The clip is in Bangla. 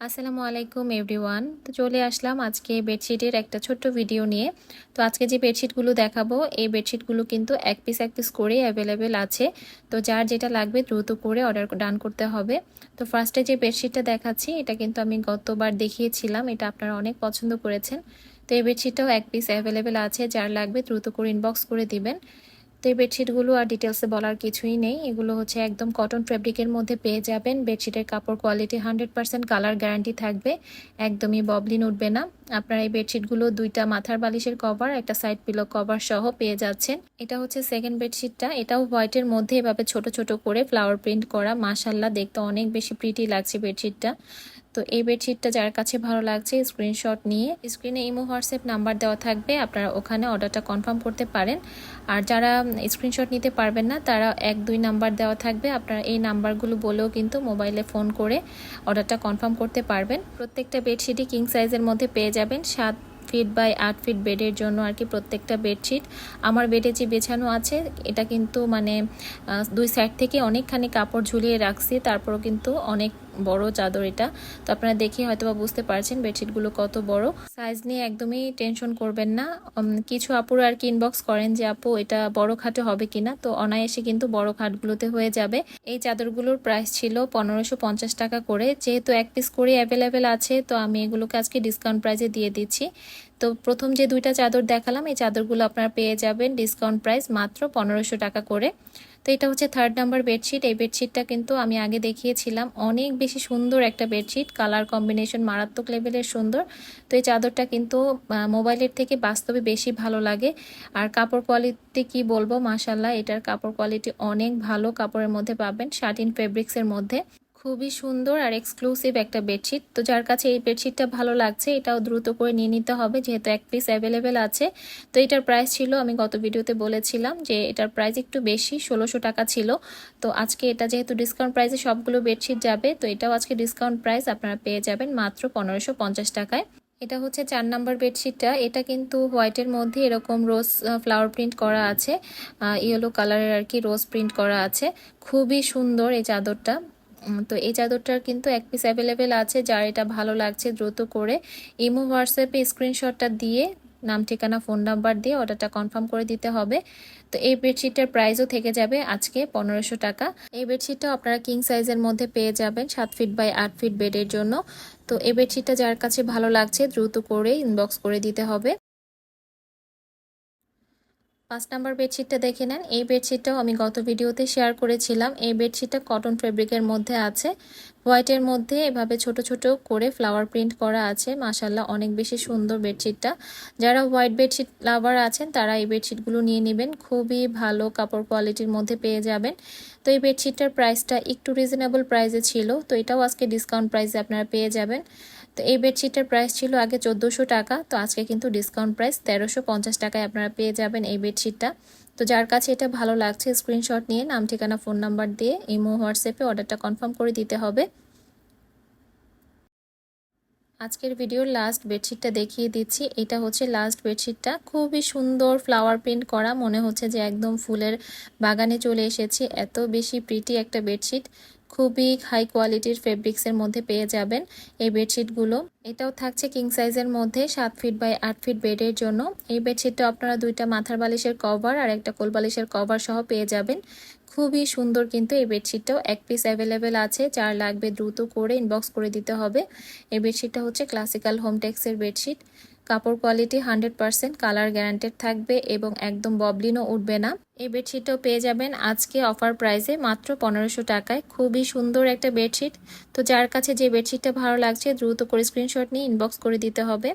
আসসালামু আলাইকুম এভরিওয়ান তো চলে আসলাম আজকে বেডশিটের একটা ছোট্ট ভিডিও নিয়ে। তো আজকে যে বেডশিটগুলো দেখাবো, এই বেডশিটগুলো কিন্তু এক পিস এক পিস করে অ্যাভেলেবেল আছে। তো যার যেটা লাগবে দ্রুত করে অর্ডার ডান করতে হবে। তো ফার্স্টে যে বেডশিটটা দেখাচ্ছি, এটা কিন্তু আমি গতবার দেখিয়েছিলাম, এটা আপনারা অনেক পছন্দ করেছেন। তো এই বেডশিটটাও এক পিস অ্যাভেলেবেল আছে, যার লাগবে দ্রুত করে ইনবক্স করে দিবেন। তো এই বেডশিটগুলো আর ডিটেলসে বলার কিছুই নেই। এগুলো হচ্ছে একদম কটন ফ্যাব্রিকের মধ্যে পেয়ে যাবেন। বেডশিটের কাপড় quality hundred percent colour guarantee থাকবে। একদমই ববলিন উঠবে না। আপনার এই বেডশিটগুলো দুইটা মাথার বালিশের কভার একটা সাইড পিলো কভার সহ পেয়ে যাচ্ছেন। এটা হচ্ছে সেকেন্ড বেডশিটটা এটাও হোয়াইটের মধ্যে এভাবে ছোট ছোট করে ফ্লাওয়ার প্রিন্ট করা। মাসাল্লাহ দেখতে অনেক বেশি প্রিটি লাগছে বেডশিটটা তো এই বেডশিটটা যার কাছে ভালো লাগছে স্ক্রিনশট নিয়ে স্ক্রিনে ইমো, হোয়াটসঅ্যাপ নাম্বার দেওয়া থাকবে, আপনারা ওখানে অর্ডারটা কনফার্ম করতে পারেন। আর যারা স্ক্রিনশট নিতে পারবেন না, তারা এক, দুই নাম্বার দেওয়া থাকবে। আপনারা এই নাম্বারগুলো বলেও কিন্তু মোবাইলে ফোন করে অর্ডারটা কনফার্ম করতে পারবেন। প্রত্যেকটা বেডশিটই কিং সাইজের মধ্যে পেয়ে যাবেন, সাত ফিট বাই আট ফিট বেডের জন্য আর কি প্রত্যেকটা বেডশিট। আমার বেডে যে বেছানো আছে, এটা কিন্তু মানে দুই সাইড থেকে অনেকখানি কাপড় ঝুলিয়ে রাখছি, তারপরও কিন্তু অনেক বড় চাদর এটা। তো আপনারা দেখে হয়তো বা বুঝতে পারছেন বেডশিটগুলো কত বড়। সাইজ নিয়ে একদমই টেনশন করবেন না। কিছু আপুর আর কি ইনবক্স করেন যে, আপু, এটা বড় খাটে হবে কিনা? তো অনায়াসে কিন্তু বড় খাটগুলোতে হয়ে যাবে। এই চাদরগুলোর প্রাইস ছিল পনেরোশো পঞ্চাশ টাকা করে। যেহেতু এক পিস করে অ্যাভেলেবেল আছে, তো আমি এগুলোকে আজকে ডিসকাউন্ট প্রাইসে দিয়ে দিচ্ছি। তো প্রথম যে দুইটা চাদর দেখালাম, এই চাদরগুলো আপনারা পেয়ে যাবেন ডিসকাউন্ট প্রাইস মাত্র পনেরোশো টাকা করে। তো এটা হচ্ছে থার্ড নাম্বার বেডশিট এই বেডশিটটা কিন্তু আমি আগে দেখিয়েছিলাম। অনেক বেশি সুন্দর একটা বেডশিট কালার কম্বিনেশন মারাত্মক লেভেলের সুন্দর। তো এই চাদরটা কিন্তু মোবাইলের থেকে বাস্তবে বেশি ভালো লাগে। আর কাপড় কোয়ালিটি কি বলব? মাসাল্লাহ এটার কাপড় কোয়ালিটি অনেক ভালো কাপড়ের মধ্যে পাবেন। শার্টিন ফেব্রিক্সের মধ্যে। খুবই সুন্দর আর এক্সক্লুসিভ একটা বেডশিট তো যার কাছে এই বেডশিটটা ভালো লাগছে, এটাও দ্রুত করে নিয়ে নিতে হবে, যেহেতু এক পিস অ্যাভেলেবেল আছে। তো এটার প্রাইস ছিল, আমি গত ভিডিওতে বলেছিলাম যে এটার প্রাইস একটু বেশি, ষোলোশো টাকা ছিল। তো আজকে এটা যেহেতু ডিসকাউন্ট প্রাইসে সবগুলো বেডশিট যাবে, তো এটাও আজকে ডিসকাউন্ট প্রাইস আপনারা পেয়ে যাবেন মাত্র পনেরোশো পঞ্চাশ টাকায়। এটা হচ্ছে চার নাম্বার বেডশিটটা এটা কিন্তু হোয়াইটের মধ্যে এরকম রোজ ফ্লাওয়ার প্রিন্ট করা আছে ইয়েলো কালারের আর কি রোজ প্রিন্ট করা আছে। খুবই সুন্দর এই চাদরটা। তো এই চাদরটার কিন্তু এক পিস অ্যাভেলেবেল আছে, যার এটা ভালো লাগছে দ্রুত করে। ইমো হোয়াটসঅ্যাপে স্ক্রিনশটটা দিয়ে, নাম, ঠিকানা ফোন নাম্বার দিয়ে অর্ডারটা কনফার্ম করে দিতে হবে। তো এই বেডশিটটার প্রাইসও থেকে যাবে আজকে পনেরোশো টাকা। এই বেডশিটটাও আপনারা কিং সাইজের মধ্যে পেয়ে যাবেন, সাত ফিট বাই আট ফিট বেডের জন্য। তো এই বেডশিটটা যার কাছে ভালো লাগছে, দ্রুত করে ইনবক্স করে দিতে হবে। পাঁচ নাম্বার বেডশিটটা দেখে নেন। এই বেডশিটটাও আমি গত ভিডিওতে শেয়ার করেছিলাম। এই বেডশিটটা কটন ফেব্রিকের মধ্যে আছে। হোয়াইটের মধ্যে এভাবে ছোট ছোট করে ফ্লাওয়ার প্রিন্ট করা আছে। মাসাল্লাহ অনেক বেশি সুন্দর বেডশিটটা। যারা হোয়াইট বেডশিট লাভার আছেন, তারা এই বেডশিটগুলো নিয়ে নেবেন। খুবই ভালো কাপড় কোয়ালিটির মধ্যে পেয়ে যাবেন। তো এই বেডশিটটার প্রাইসটা একটু রিজনেবল প্রাইসে ছিল। তো এটাও আজকে ডিসকাউন্ট প্রাইসে আপনারা পেয়ে যাবেন। তো এই বেডশিটের প্রাইস ছিল আগে চোদ্দোশো টাকা। তো আজকে কিন্তু ডিসকাউন্ট প্রাইস তেরোশো পঞ্চাশ টাকায় আপনারা পেয়ে যাবেন এই বেডশিটটা। তো যার কাছে এটা ভালো লাগছে স্ক্রিনশট নিয়ে নাম, ঠিকানা ফোন নাম্বার দিয়ে, ইমো, হোয়াটসঅ্যাপে অর্ডারটা কনফার্ম করে দিতে হবে। আজকের ভিডিওর লাস্ট বেডশিটটা দেখিয়ে দিচ্ছি। এটা হচ্ছে লাস্ট বেডশিটটা খুবই সুন্দর ফ্লাওয়ার প্রিন্ট করা। মনে হচ্ছে যে একদম ফুলের বাগানে চলে এসেছি। এত বেশি প্রিটি একটা বেডশিট খুবই হাই কোয়ালিটির ফেব্রিক্সের মধ্যে পেয়ে যাবেন এই বেডশিটগুলো এটাও থাকছে কিং সাইজের মধ্যে, সাত ফিট বাই আট ফিট বেডের জন্য। এই বেডশিটটা আপনারা দুইটা মাথার বালিশের কভার আর একটা কোল বালিশের কভার সহ পেয়ে যাবেন। খুবই সুন্দর কিন্তু এই বেডশিটটাও। এক পিস অ্যাভেলেবেল আছে, যার লাগবে দ্রুত করে ইনবক্স করে দিতে হবে। এই বেডশিটটা হচ্ছে ক্লাসিক্যাল হোমটেক্সের বেডশিট। কাপড় quality hundred percent colour guaranteed থাকবে এবং একদম ববলিনও উঠবে না। এই বেডশিটটাও পেয়ে যাবেন আজকে অফার প্রাইসে মাত্র পনেরোশো টাকায়। খুবই সুন্দর একটা বেডশিট। তো যার কাছে যে বেডশিটটা ভালো লাগছে, দ্রুত করে স্ক্রিনশট নিয়ে ইনবক্স করে দিতে হবে।